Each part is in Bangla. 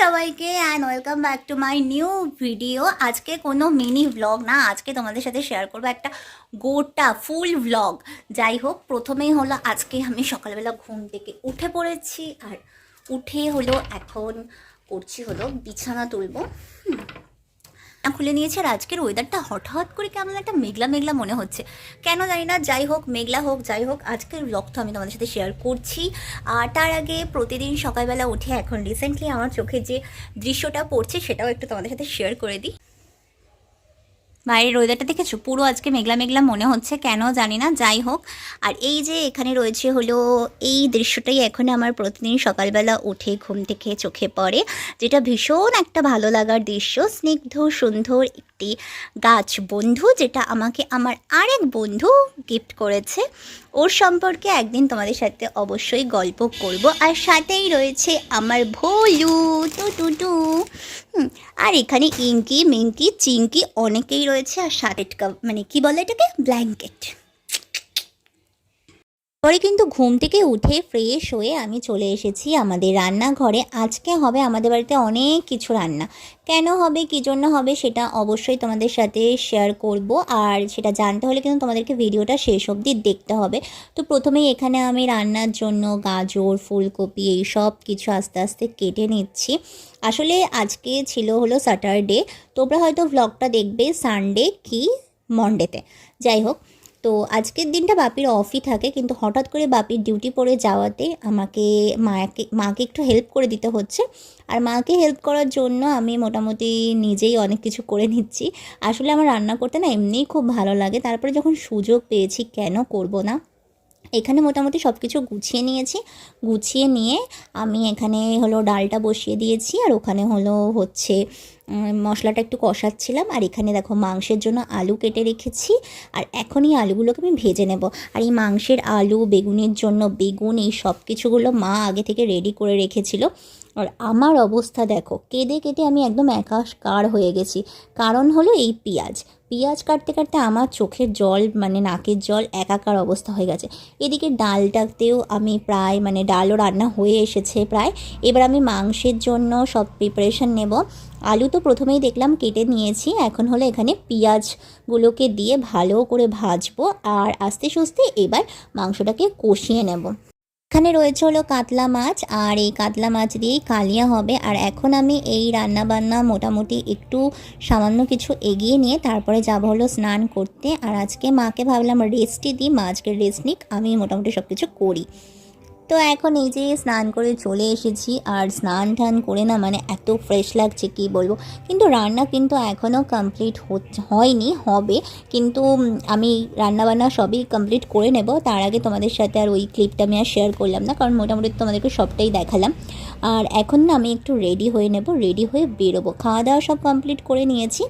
সবাইকে and welcome back to my new video আজকে কোনো মিনি ভ্লগ না, আজকে তোমাদের সাথে শেয়ার করব একটা গোটা ফুল ভ্লগ যাই হোক, প্রথমেই হলো আজকে আমি সকালবেলা ঘুম থেকে উঠে পড়েছি, আর উঠে হলো এখন করছি হলো বিছানা তুলবো। হুম। খুলে নিয়েছে আর আজকের ওয়েদারটা হঠাৎ করে কেমন একটা মেঘলা মেঘলা মনে হচ্ছে কেন জানি না, যাই হোক, মেঘলা হোক, যাই হোক, আজকের ব্লগ তো আমি তোমাদের সাথে শেয়ার করছি আর তার আগে প্রতিদিন সকালবেলা উঠে এখন রিসেন্টলি আমার চোখে যে দৃশ্যটা পড়ছে সেটাও একটু তোমাদের সাথে শেয়ার করে দিই বাইরের ওয়েদারটা দেখেছ? পুরো আজকে মেঘলা মেঘলা মনে হচ্ছে, কেন জানি না, যাই হোক। আর এই যে এখানে রয়েছে হলো, এই দৃশ্যটাই এখন আমার প্রতিদিন সকালবেলা উঠে ঘুম থেকে চোখে পড়ে, যেটা ভীষণ একটা ভালো লাগার দৃশ্য। স্নিগ্ধ, সুন্দর একটি গাছ বন্ধু, যেটা আমাকে আমার আরেক বন্ধু গিফট করেছে। ওর সম্পর্কে একদিন তোমাদের সাথে অবশ্যই গল্প করব। আর সাথেই রয়েছে আমার ভোলু। Two two two. আর এখানে ইঙ্কি মিঙ্কি চিঙ্কি অনেকেই রয়েছে আর সাথে মানে কি বলে এটাকে? ব্ল্যাঙ্কেট পরে কিন্তু ঘুম থেকে উঠে ফ্রেশ হয়ে আমি চলে এসেছি আমাদের রান্নাঘরে। আজকে হবে আমাদের বাড়িতে অনেক কিছু রান্না। কেন হবে, কী জন্য হবে সেটা অবশ্যই তোমাদের সাথে শেয়ার করব। আর সেটা জানতে হলে কিন্তু তোমাদেরকে ভিডিওটা শেষ অবধি দেখতে হবে। তো প্রথমেই এখানে আমি রান্নার জন্য গাজর, ফুলকপি এই সব কিছু আস্তে আস্তে কেটে নিচ্ছি। আসলে আজকে ছিল হলো স্যাটারডে তোমরা হয়তো ভ্লগটা দেখবে সানডে কি মন্ডেতে যাই হোক তো আজকের দিনটা বাপির অফই থাকে, কিন্তু হঠাৎ করে বাপির ডিউটি পড়ে যাওয়াতে আমাকে মাকে মাকে একটু হেল্প করে দিতে হচ্ছে। আর মাকে হেল্প করার জন্য আমি মোটামুটি নিজেই অনেক কিছু করে নিচ্ছি। আসলে আমার রান্না করতে না এমনিই খুব ভালো লাগে। তারপরে যখন সুযোগ পেয়েছি, কেন করব না? এখানে মোটামুটি সব কিছু গুছিয়ে নিয়েছি। গুছিয়ে নিয়ে আমি এখানে হলো ডালটা বসিয়ে দিয়েছি আর ওখানে হলো হচ্ছে মশলাটা একটু কষাচ্ছিলাম। আর এখানে দেখো মাংসের জন্য আলু কেটে রেখেছি। আর এখন এই আলুগুলোকে আমি ভেজে নেব। আর এই মাংসের আলু, বেগুনের জন্য বেগুন, এই সব কিছুগুলো মা আগে থেকে রেডি করে রেখেছিল। আর আমার অবস্থা দেখো, কেঁদে কেটে আমি একদম একাশ কার হয়ে গেছি। কারণ হলো এই পেঁয়াজ। পেঁয়াজ কাটতে কাটতে আমার চোখের জল মানে নাকের জল একাকার অবস্থা হয়ে গেছে। এদিকে ডালটাতেও আমি প্রায় মানে ডালও রান্না হয়ে এসেছে প্রায়। এবার আমি মাংসের জন্য সব প্রিপারেশন নেব। আলু তো প্রথমেই দেখলাম কেটে নিয়েছি। এখন হলো এখানে পেঁয়াজগুলোকে দিয়ে ভালো করে ভাজবো। আর আস্তে সুস্তে এবার মাংসটাকে কষিয়ে নেব। এখানে রয়েছে হলো কাতলা মাছ, আর এই কাতলা মাছ দিয়েই কালিয়া হবে। আর এখন আমি এই রান্না বান্না মোটামুটি একটু সামান্য কিছু এগিয়ে নিয়ে তারপরে যাব হলো স্নান করতে। আর আজকে মাকে ভাবলাম রেস্টই দিই, মা আজকে রেস্ট নিক আমি মোটামুটি সব কিছু করি। তো এখন এই যে স্নান করে চলে এসেছি, আর স্নান টান করে না মানে এত ফ্রেশ লাগছে, কি বলব? কিন্তু রান্না কিন্তু এখনও কমপ্লিট হয়নি, হবে। কিন্তু আমি রান্নাবান্না সবই কমপ্লিট করে নেব। তার আগে তোমাদের সাথে আর ওই ক্লিপটা আমি আর শেয়ার করলাম না, কারণ মোটামুটি তোমাদেরকে সবটাই দেখালাম। আর এখন না আমি একটু রেডি হয়ে নেব রেডি হয়ে বেরোবো। খাওয়া দাওয়া সব কমপ্লিট করে নিয়েছি।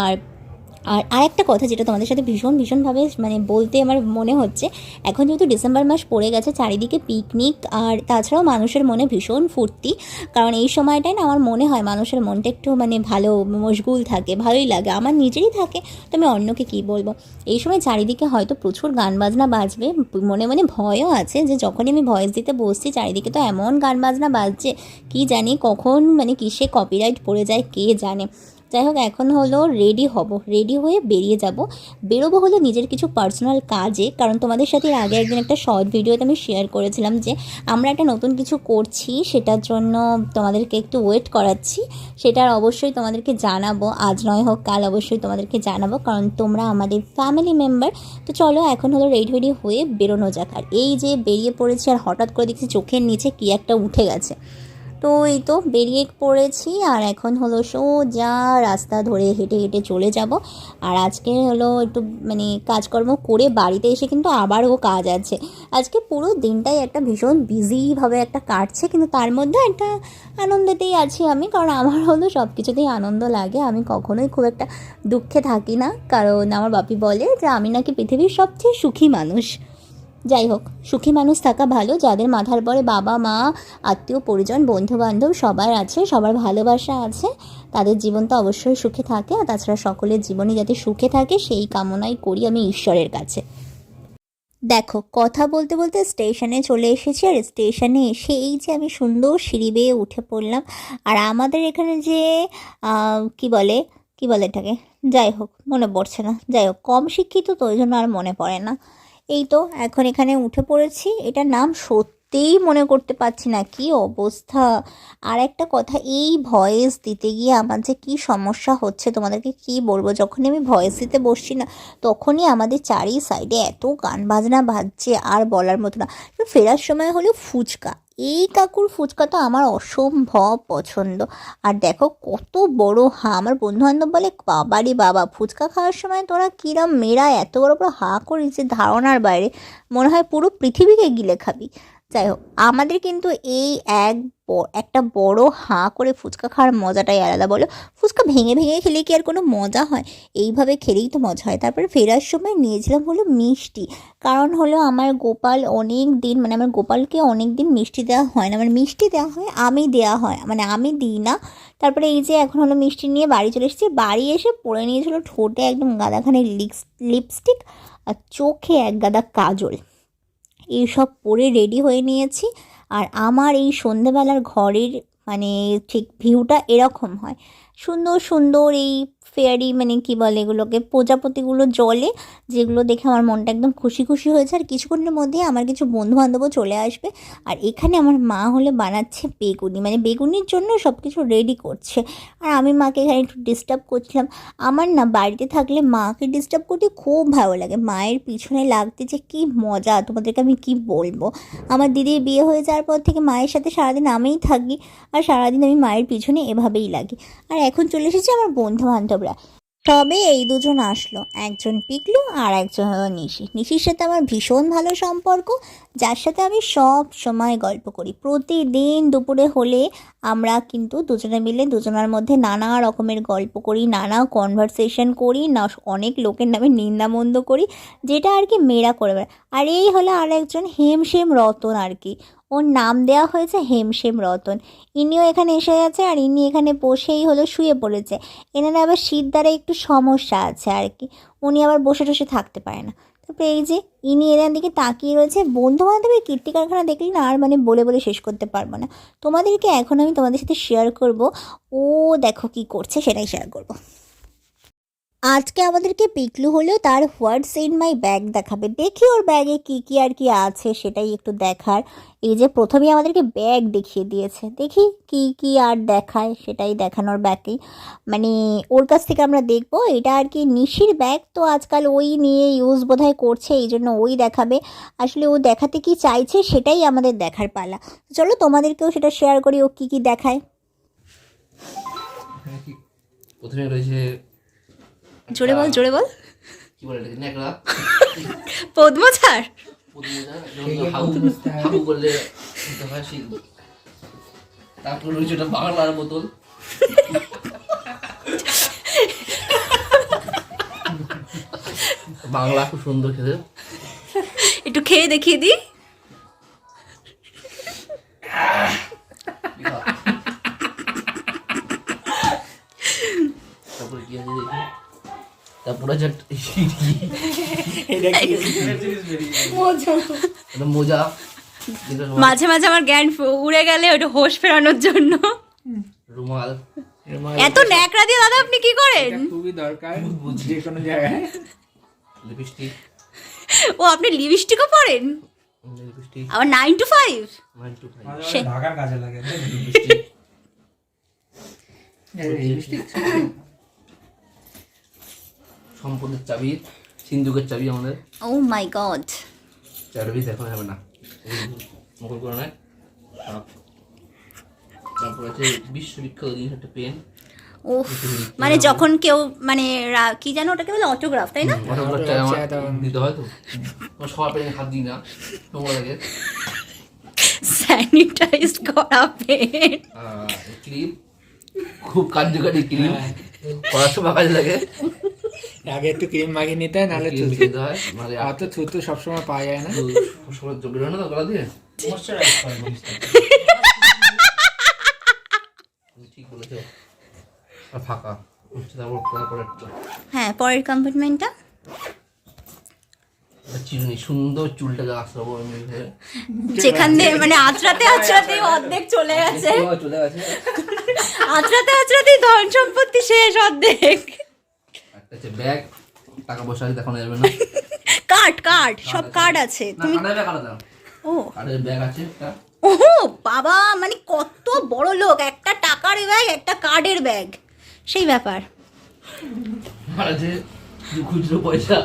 আর আর আরেকটা কথা যেটা তোমাদের সাথে ভীষণ ভীষণভাবে মানে বলতে আমার মনে হচ্ছে, এখন যেহেতু ডিসেম্বর মাস পড়ে গেছে, চারিদিকে পিকনিক আর তাছাড়াও মানুষের মনে ভীষণ ফুর্তি। কারণ এই সময়টায় না আমার মনে হয় মানুষের মনটা একটু মানে ভালো, মশগুল থাকে, ভালোই লাগে। আমার নিজেরই থাকে, তো আমি অন্যকে কী বলব? এই সময় চারিদিকে হয়তো প্রচুর গান বাজনা বাজবে, মনে মনে ভয়ও আছে যে যখনই আমি ভয়েস দিতে বসছি, চারিদিকে তো এমন গান বাজনা বাজছে, কি জানি কখন মানে কিসে কপিরাইট পড়ে যায়, কে জানে? যাই হোক এখন হলো রেডি হব রেডি হয়ে বেরিয়ে যাব। বেরোবো হলো নিজের কিছু পার্সোনাল কাজে, কারণ তোমাদের সাথে আগে একদিন একটা শর্ট ভিডিওতে আমি শেয়ার করেছিলাম যে, আমরা একটা নতুন কিছু করছি, সেটার জন্য তোমাদেরকে একটু ওয়েট করাচ্ছি। সেটার অবশ্যই তোমাদেরকে জানাব। আজ নয় হোক, কাল অবশ্যই তোমাদেরকে জানাব, কারণ তোমরা আমাদের ফ্যামিলি মেম্বার তো চলো, এখন হলো রেডি রেডি হয়ে বেরোনো যাক। আর এই যে বেরিয়ে পড়েছি, আর হঠাৎ করে দেখছি চোখের নিচে কি একটা উঠে গেছে। তো এই তো বেরিয়ে পড়েছি আর এখন হলো সোজা রাস্তা ধরে হেঁটে হেঁটে চলে যাব। আর আজকে হলো একটু মানে কাজকর্ম করে বাড়িতে এসে কিন্তু আবারও কাজ আছে। আজকে পুরো দিনটাই একটা ভীষণ বিজিভাবে একটা কাটছে, কিন্তু তার মধ্যে একটা আনন্দেতেই আছি আমি, কারণ আমার হলো সব কিছুতেই আনন্দ লাগে। আমি কখনোই খুব একটা দুঃখে থাকি না, কারণ আমার বাপি বলে যে আমি নাকি পৃথিবীর সবচেয়ে সুখী মানুষ। যাই হোক সুখী মানুষ থাকা ভালো, যাদের মাথার পরে বাবা, মা, আত্মীয়, পরিজন বন্ধু বান্ধব সবার আছে, সবার ভালোবাসা আছে, তাদের জীবন তো অবশ্যই সুখে থাকে, আর তাছাড়া সকলের জীবনই যাতে সুখে থাকে, সেই কামনাই করি আমি ঈশ্বরের কাছে। দেখো, কথা বলতে বলতে স্টেশনে চলে এসেছি, আর স্টেশনে এসে এই যে আমি সুন্দর সিঁড়ি বেয়ে উঠে পড়লাম, আর আমাদের এখানে যে কি বলে কি বলে এটাকে? যাই হোক মনে পড়ছে না। যাই হোক কম শিক্ষিত তো ওই জন্য আর মনে পড়ে না। এই তো এখন এখানে উঠে পড়েছি। এটার নাম সত্যিই মনে করতে পারছি না, কি অবস্থা? আর একটা কথা, এই ভয়েস দিতে গিয়ে আমার যে কী সমস্যা হচ্ছে, তোমাদেরকে কি বলব? যখনই আমি ভয়েস দিতে বসছি না, তখনই আমাদের চারি সাইডে এত গান বাজনা বাজছে, আর বলার মতো না। ফেরার সময় হলো ফুচকা। এই কাকুর ফুচকা তো আমার অসম্ভব পছন্দ। আর দেখো কত বড় হা, আমার বন্ধু বান্ধব বলে বাবারি বাবা, ফুচকা খাওয়ার সময় তোরা কিরম মেরা, এত বড় বড় হা করিস যে ধারণার বাইরে। মনে হয় পুরো পৃথিবীকে গিলে খাবি। যাই হোক, আমাদের কিন্তু এই এক একটা বড় হাঁ করে ফুচকা খাওয়ার মজাটাই আলাদা বলো? ফুচকা ভেঙে ভেঙে খেলে কি আর কোনো মজা হয়? এইভাবে খেলেই তো মজা হয়। তারপরে ফেরার সময় নিয়েছিলাম হলো মিষ্টি। কারণ হলো আমার গোপাল অনেক দিন মানে আমার গোপালকে অনেক দিন মিষ্টি দেওয়া হয় না। মানে মিষ্টি দেওয়া হয়, আমি দেওয়া হয় মানে আমি দিই না। তারপরে এই যে এখন হলো মিষ্টি নিয়ে বাড়ি চলে এসেছি। বাড়ি এসে পরে নিয়েছিল ঠোঁটে একদম গাদাখানে লিপস্টিক আর চোখে এক গাদা কাজল। এইসব পরে রেডি হয়ে নিয়েছি। আর আমার এই সন্ধেবেলার ঘরের মানে ঠিক ভিউটা এরকম হয়। সুন্দর সুন্দর এই ফেয়ারি মানে কি বলে এগুলোকে, প্রজাপতিগুলো জলে যেগুলো দেখে আমার মনটা একদম খুশি খুশি হয়েছে। আর কিছুক্ষণের মধ্যে আমার কিছু বন্ধু বান্ধবও চলে আসবে। আর এখানে আমার মা হলে বানাচ্ছে বেগুনি মানে বেগুনির জন্য সব কিছু রেডি করছে। আর আমি মাকে এখানে একটু ডিস্টার্ব করছিলাম। আমার না বাড়িতে থাকলে মাকে ডিস্টার্ব করতে খুব ভালো লাগে। মায়ের পিছনে লাগতে যে কী মজা, তোমাদেরকে আমি কি বলব? আমার দিদির বিয়ে হয়ে যাওয়ার পর থেকে মায়ের সাথে সারাদিন আমিই থাকি। আর সারাদিন আমি মায়ের পিছনে এভাবেই লাগি। আর এখন চলে এসেছে আমার বন্ধু বান্ধবরা। তবে এই দুজন আসলো। একজন পিকলু আর একজন হলো নিশি। নিশির সাথে আমার ভীষণ ভালো সম্পর্ক, যার সাথে আমি সব সময় গল্প করি। প্রতিদিন দুপুরে হলে আমরা কিন্তু দুজনে মিলে দুজনের মধ্যে নানা রকমের গল্প করি, নানা কনভারসেশন করি, না অনেক লোকের নামে নিন্দামন্দ করি, যেটা আর কি মেয়েরা করে আর এই হলো আর একজন হেমশেম রতন আর কি। ওর নাম দেওয়া হয়েছে হেমশেম রতন। ইনিও এখানে এসে গেছে আর ইনি এখানে বসেই হলো শুয়ে পড়েছে। এনার আবার শীত দ্বারা একটু সমস্যা আছে আর কি। উনি আবার বসে টসে থাকতে পারে না। তারপরে এই যে ইনি এনার দিকে তাকিয়ে রয়েছে, বন্ধু বান্ধবের কীর্তি কারখানা দেখলি না আর মানে বলে বলে শেষ করতে পারব না। তোমাদেরকে এখন আমি তোমাদের সাথে শেয়ার করব। ও দেখো কি করছে, সেটাই শেয়ার করব। আজকে আমাদেরকে পিকলু হলেও তার হোয়াটস ইন মাই ব্যাগ দেখাবে। দেখি ওর ব্যাগে কি কি আর কি আছে, সেটাই একটু দেখার। এই যে প্রথমেই আমাদেরকে ব্যাগ দেখিয়ে দিয়েছে। দেখি কি কি আর দেখায়, সেটাই দেখানোর ব্যাগে মানে ওর কাছ থেকে আমরা দেখব, এটা আর কি নিশির ব্যাগ। তো আজকাল ওই নিয়ে ইউজ বোধহয় করছে এই জন্য ওই দেখাবে। আসলে ও দেখাতে কি চাইছে, সেটাই আমাদের দেখার পালা। চলো তোমাদেরকেও সেটা শেয়ার করি, ও কি কি দেখায়। এখানে প্রথমে রয়েছে জোরে বল জোরে বল। কি বলে করলে দিতে হয় সেই তারপর রয়েছে ওটা বাংলার বোতল। বাংলা খুব সুন্দর খেতে। একটু খেয়ে দেখিয়ে দিই। তারপরে কি আছে? মোজা মাঝে মাঝে আমার জ্ঞান উড়ে গেলে ওটা হোশ ফেরানোর জন্য। রুমাল। এত ন্যাকড়া দিয়ে দাদা আপনি কি করেন? খুবই দরকার যে কোনো জায়গায়। লিপস্টিক। ও আপনি লিপস্টিকও পরেন? আবার ফাইভ নাইন টু ফাইভ ঢাকার কাজে লাগে লিপস্টিক। সম্পদের চাবি সিন্ধুকের চাবি আমাদের। ও মাই গড চাবি এখন হবে না। মুখর করে নেয় তারপর আছে বিশ্ববিখ্যাত জিনিস একটা পেন। ও মানে যখন কেউ মানে রা- কি জানো ওটাকে বলে? অটোগ্রাফ তাই না? আচ্ছা, দিতে হয় তো। সবার পেনে হাত দিই না নোংরা লাগে। স্যানিটাইজ করা পেন। ক্রিম। খুব কার্যকারী ক্রিম। করার সময় কাজে লাগে। আগে একটু ক্রিম মাখিয়ে নিতে হয় নাহলে থুতু দিতে হয় অত থুতু সবসময় পাওয়া যায় না। সময় বেরোয় না তো গলা দিয়ে? ঠিক বলেছ। ফাঁকা। হ্যাঁ পরের কম্পার্টমেন্টটা চিরুনি সুন্দর যেখান দিয়ে মানে আঁচড়াতে আঁচড়াতে অর্ধেক চলে গেছে। চলে আঁচড়াতে আঁচড়াতে ধন সম্পত্তি শেষ অর্ধেক। একটা ব্যাগ টাকা পয়সা দেখানো যাবে না। কার্ড কার্ড সব কার্ড আছে। তুমি ও। কার্ডের ব্যাগ আছে একটা। ওহো বাবা মানে কত বড় লোক। একটা টাকার ব্যাগ একটা কার্ডের ব্যাগ। সেই ব্যাপার। খুচরো পয়সা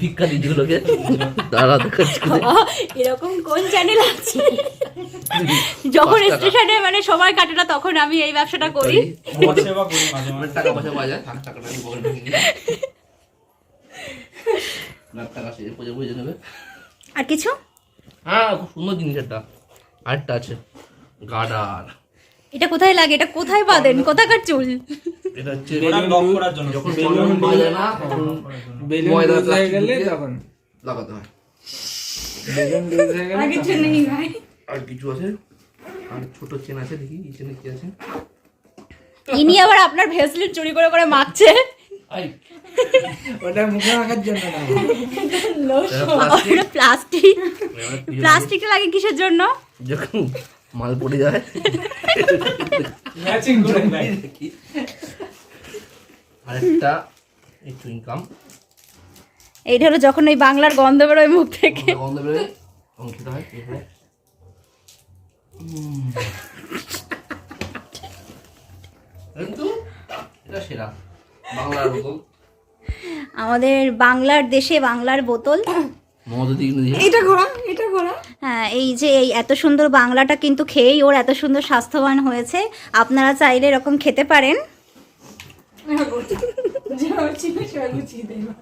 ভিক্ষা দেখাচ্ছি এরকম কোন চ্যানেল আছে? যখন স্টেশনে মানে সময় কাটে না তখন আমি এই ব্যবসাটা করি। টাকা পয়সা পাওয়া যায়? টাকাটা আর কিছু? হ্যাঁ খুব সুন্দর জিনিস একটা। আরেকটা আছে। গার্ডার। এটা কোথায় লাগে? এটা কোথায় বাঁধেন কোথাকার চুল? এটা হচ্ছে ওটা লক করার জন্য। যখন পাওয়া যায় না তখন বেলুন লুজ হয়ে গেলে তখন লাগাতে হয়। বেলুন লুজ হয়ে গেলে তখন- আর কিছু আছে? আর ছোট চেন আছে দেখি এই চেনে কি আছে? ইনি আবার আপনার ভেসলিন চুরি করে করে মাখছে। ওটা মুখে মাখার জন্য না। প্লাস্টিক প্লাস্টিকটা লাগে কিসের জন্য? যখন মাল পড়ে যায়। ম্যাচিং করে আরেকটা একটু ইনকাম এইটা হলো যখন ওই বাংলার গন্ধ বেরোয় মুখ থেকে। গন্ধ বেরোয় খেতে হয়। কিন্তু এটা সেরা বাংলার বোতল। আমাদের বাংলার দেশে বাংলার বোতল। মমতা দিকে দিয়ে এটা ঘোরা এটা ঘোরা। হ্যাঁ এই যে এই এত সুন্দর বাংলাটা কিন্তু খেয়েই ওর এত সুন্দর স্বাস্থ্যবান হয়েছে। আপনারা চাইলে এরকম খেতে পারেন। যাও চিনে সর্বচি দেবা